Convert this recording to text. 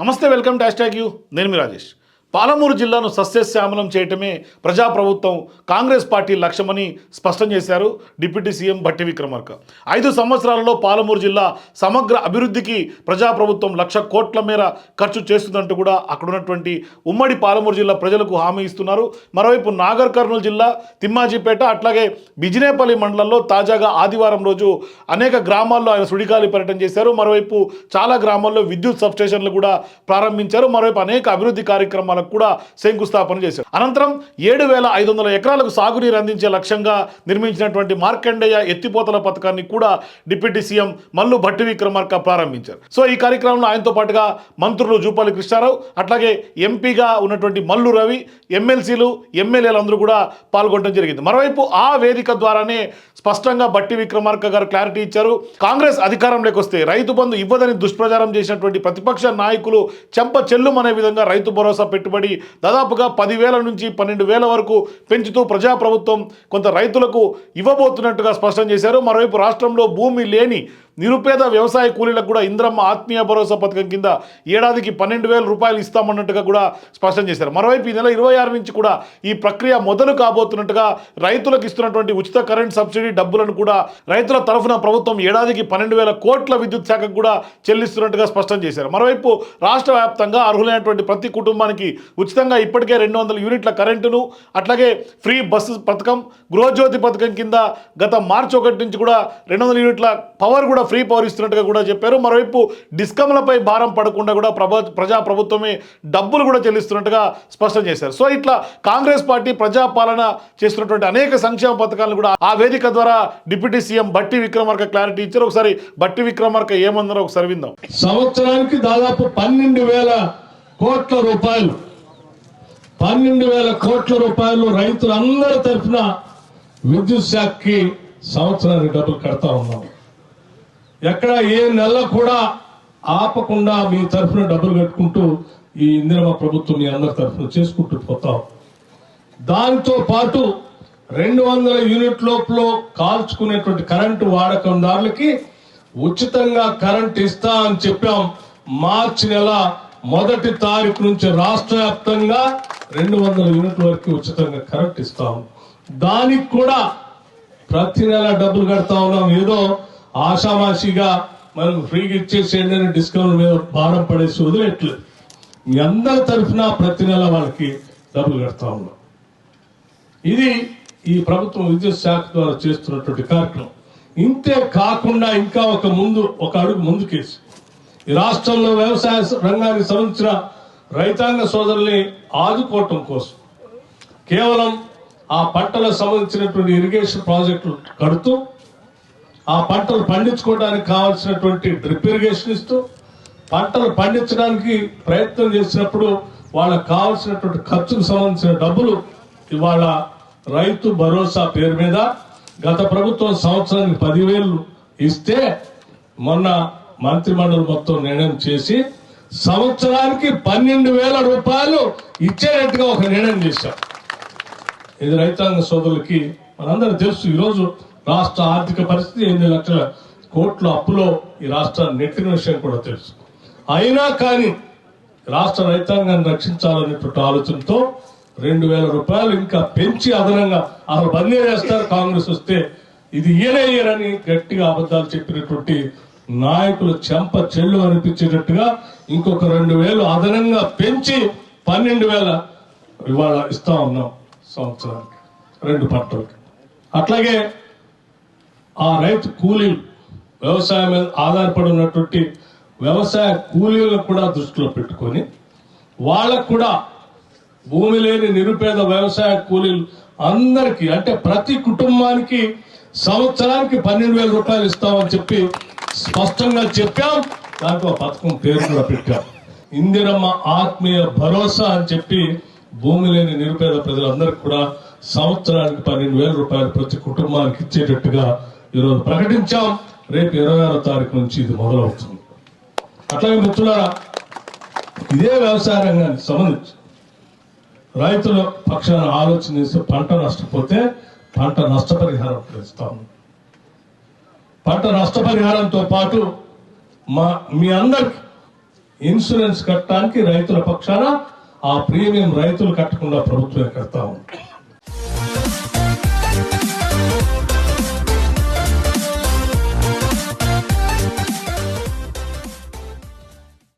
నమస్తే welcome to hash you. నేను మీ రాజేష్. పాలమూరు జిల్లాను సస్యశ్యామలం చేయటమే ప్రజాప్రభుత్వం కాంగ్రెస్ పార్టీ లక్ష్యమని స్పష్టం చేశారు డిప్యూటీ సీఎం భట్టి విక్రమార్క. ఐదు సంవత్సరాలలో పాలమూరు జిల్లా సమగ్ర అభివృద్ధికి ప్రజాప్రభుత్వం లక్ష కోట్ల మేర ఖర్చు చేస్తుందంటూ కూడా అక్కడ ఉన్నటువంటి ఉమ్మడి పాలమూరు జిల్లా ప్రజలకు హామీ ఇస్తున్నారు. మరోవైపు నాగర్ కర్నూలు జిల్లా తిమ్మాజీపేట అట్లాగే బిజినేపల్లి మండలంలో తాజాగా ఆదివారం రోజు అనేక గ్రామాల్లో ఆయన సుడిగాలి పర్యటన చేశారు. మరోవైపు చాలా గ్రామాల్లో విద్యుత్ సబ్స్టేషన్లు కూడా ప్రారంభించారు. మరోవైపు అనేక అభివృద్ధి కార్యక్రమాలకు కూడా శంకుస్థాపన చేశారు. అనంతరం ఏడు వేల ఐదు వందల ఎకరాలకు సాగునీరు అందించే లక్ష్యంగా నిర్మించినటువంటి మార్కండేయ ఎత్తిపోతల పథకాన్ని కూడా డిప్యూటీ సీఎం మల్లు భట్టి విక్రమార్క ప్రారంభించారు. సో ఈ కార్యక్రమంలో ఆయనతో పాటుగా మంత్రులు జూపాలి కృష్ణారావు అట్లాగే ఎంపీగా ఉన్నటువంటి మల్లు రవి ఎమ్మెల్సీలు ఎమ్మెల్యేలందరూ కూడా పాల్గొనడం జరిగింది. మరోవైపు ఆ వేదిక ద్వారానే స్పష్టంగా బట్టి విక్రమార్క గారు క్లారిటీ ఇచ్చారు. కాంగ్రెస్ అధికారంలోకి వస్తే రైతు బంధు ఇవ్వదని దుష్ప్రచారం చేసినటువంటి ప్రతిపక్ష నాయకులు చెంప చెల్లుమనే విధంగా రైతు భరోసా పెట్టుబడి దాదాపుగా పదివేల నుంచి పన్నెండు వేల వరకు పెంచుతూ ప్రజాప్రభుత్వం కొంత రైతులకు ఇవ్వబోతున్నట్టుగా స్పష్టం చేశారు. మరోవైపు రాష్ట్రంలో భూమి లేని నిరుపేద వ్యవసాయ కూలీలకు కూడా ఇంద్రమ్మ ఆత్మీయ భరోసా పథకం కింద ఏడాదికి పన్నెండు వేల రూపాయలు ఇస్తామన్నట్టుగా కూడా స్పష్టం చేశారు. మరోవైపు ఈ నెల ఇరవై ఆరు నుంచి కూడా ఈ ప్రక్రియ మొదలు కాబోతున్నట్టుగా రైతులకు ఇస్తున్నటువంటి ఉచిత కరెంట్ సబ్సిడీ డబ్బులను కూడా రైతుల తరఫున ప్రభుత్వం ఏడాదికి పన్నెండు వేల కోట్ల విద్యుత్ శాఖకు కూడా చెల్లిస్తున్నట్టుగా స్పష్టం చేశారు. మరోవైపు రాష్ట్ర వ్యాప్తంగా అర్హులైనటువంటి ప్రతి కుటుంబానికి ఉచితంగా ఇప్పటికే రెండు వందల యూనిట్ల కరెంటును అట్లాగే ఫ్రీ బస్సు పథకం గృహజ్యోతి పథకం కింద గత మార్చి ఒకటి నుంచి కూడా రెండు వందల యూనిట్ల పవర్ కూడా ఫ్రీ పవర్ ఇస్తున్నట్టుగా కూడా చెప్పారు. మరోవైపు డిస్కమ్లపై భారం పడకుండా కూడా ప్రభ ప్రజా ప్రభుత్వమే డబ్బులు కూడా చెల్లిస్తున్నట్టుగా స్పష్టం చేశారు. సో ఇట్లా కాంగ్రెస్ పార్టీ ప్రజాపాలన చేస్తున్నటువంటి అనేక సంక్షేమ పథకాలను కూడా ఆ వేదిక ద్వారా డిప్యూటీ సీఎం బట్టి విక్రమార్క క్లారిటీ ఇచ్చారు. ఒకసారి బట్టి విక్రమార్క ఏమందరో ఒకసారి విందాం. సంవత్సరానికి దాదాపు పన్నెండు వేల కోట్ల రూపాయలు. పన్నెండు వేల కోట్ల రూపాయలు రైతులందరి తరఫున విద్యుత్ శాఖకి సంవత్సరానికి డబ్బులు కడతా ఉన్నాం. ఎక్కడ ఏ నెల కూడా ఆపకుండా మీ తరఫున డబ్బులు కట్టుకుంటూ ఈ ఇందిరమ్మ ప్రభుత్వం మీ అందరి తరఫున చేసుకుంటూ పోతాం దాంతో పాటు రెండు వందల యూనిట్ లోపల కాల్చుకునేటువంటి కరెంటు వాడకందారులకి ఉచితంగా కరెంట్ ఇస్తా అని చెప్పాం. మార్చి నెల మొదటి తారీఖు నుంచి రాష్ట్ర వ్యాప్తంగా రెండు వందల యూనిట్ల వరకు ఉచితంగా కరెంట్ ఇస్తాం. దానికి కూడా ప్రతి నెల డబ్బులు కడతా ఉన్నాం. ఏదో ఆషామాషిగా మనం ఫ్రీగా ఇచ్చేసేయండి అని డిస్కౌంట్ మీద భారం పడేసి వదిలేట్లేదు మీ అందరి తరఫున ప్రతి నెల వాళ్ళకి డబ్బులు కడతా ఉన్నాం. ఇది ఈ ప్రభుత్వం విద్యుత్ శాఖ ద్వారా చేస్తున్నటువంటి కార్యక్రమం. ఇంతే కాకుండా ఇంకా ఒక ముందు ఒక అడుగు ముందుకేసి. ఈ రాష్ట్రంలో వ్యవసాయ రంగానికి సంబంధించిన రైతాంగ సోదరుల్ని ఆదుకోవటం కోసం కేవలం ఆ పంటలకు సంబంధించినటువంటి ఇరిగేషన్ ప్రాజెక్టులు కడుతూ ఆ పంటలు పండించుకోవడానికి కావాల్సినటువంటి డ్రిప్ ఇరిగేషన్ ఇస్తూ పంటలు పండించడానికి ప్రయత్నం చేసినప్పుడు వాళ్ళకి కావాల్సినటువంటి ఖర్చుకు సంబంధించిన డబ్బులు ఇవాళ రైతు భరోసా పేరు మీద గత ప్రభుత్వం సంవత్సరానికి పదివేలు ఇస్తే మొన్న మంత్రిమండలి మొత్తం నిర్ణయం చేసి సంవత్సరానికి పన్నెండు వేల రూపాయలు ఇచ్చేటట్టుగా ఒక నిర్ణయం చేశాం. ఇది రైతాంగ సోదరులకి మనందరూ తెలుసు ఈరోజు రాష్ట్ర ఆర్థిక పరిస్థితి ఎనిమిది లక్షల కోట్ల అప్పులో ఈ రాష్ట్రాన్ని నెట్టిన విషయం కూడా తెలుసు. అయినా కానీ రాష్ట్ర రైతాంగాన్ని రక్షించాలనేటువంటి ఆలోచనతో రెండు వేల రూపాయలు ఇంకా పెంచి అదనంగా అసలు బందీ చేస్తారు కాంగ్రెస్ వస్తే ఇది ఈయనే గట్టిగా అబద్ధాలు చెప్పినటువంటి నాయకులు చెంప చెల్లు అనిపించేటట్టుగా ఇంకొక రెండు వేలు అదనంగా పెంచి పన్నెండు వేల ఇవాళ ఇస్తా ఉన్నాం సంవత్సరానికి రెండు పంటలకి. అట్లాగే ఆ రైతు కూలీలు వ్యవసాయం మీద ఆధారపడి ఉన్నటువంటి వ్యవసాయ కూలీలకు కూడా దృష్టిలో పెట్టుకొని వాళ్ళకు కూడా భూమి లేని నిరుపేద వ్యవసాయ కూలీలు అందరికీ అంటే ప్రతి కుటుంబానికి సంవత్సరానికి పన్నెండు వేల రూపాయలు ఇస్తామని చెప్పి స్పష్టంగా చెప్పాం. దాంట్లో పథకం పేరు కూడా పెట్టాం. ఇందిరమ్మ ఆత్మీయ భరోసా అని చెప్పి భూమి లేని నిరుపేద ప్రజలందరికీ కూడా సంవత్సరానికి పన్నెండు వేల రూపాయలు ప్రతి కుటుంబానికి ఇచ్చేటట్టుగా ఈరోజు ప్రకటించాం. రేపు ఇరవై ఆరో తారీఖు నుంచి ఇది మొదలవుతుంది. అట్లాగే మిత్రులారా ఇదే వ్యవసాయ రంగానికి సంబంధించి రైతుల పక్షాన ఆలోచన చేసి పంట నష్టపోతే పంట నష్టపరిహారం ఇస్తాము. పంట నష్టపరిహారంతో పాటు మా మీ అందరికి ఇన్సూరెన్స్ కట్టడానికి రైతుల పక్షాన ఆ ప్రీమియం రైతులు కట్టకుండా ప్రభుత్వమే కడతా ఉంది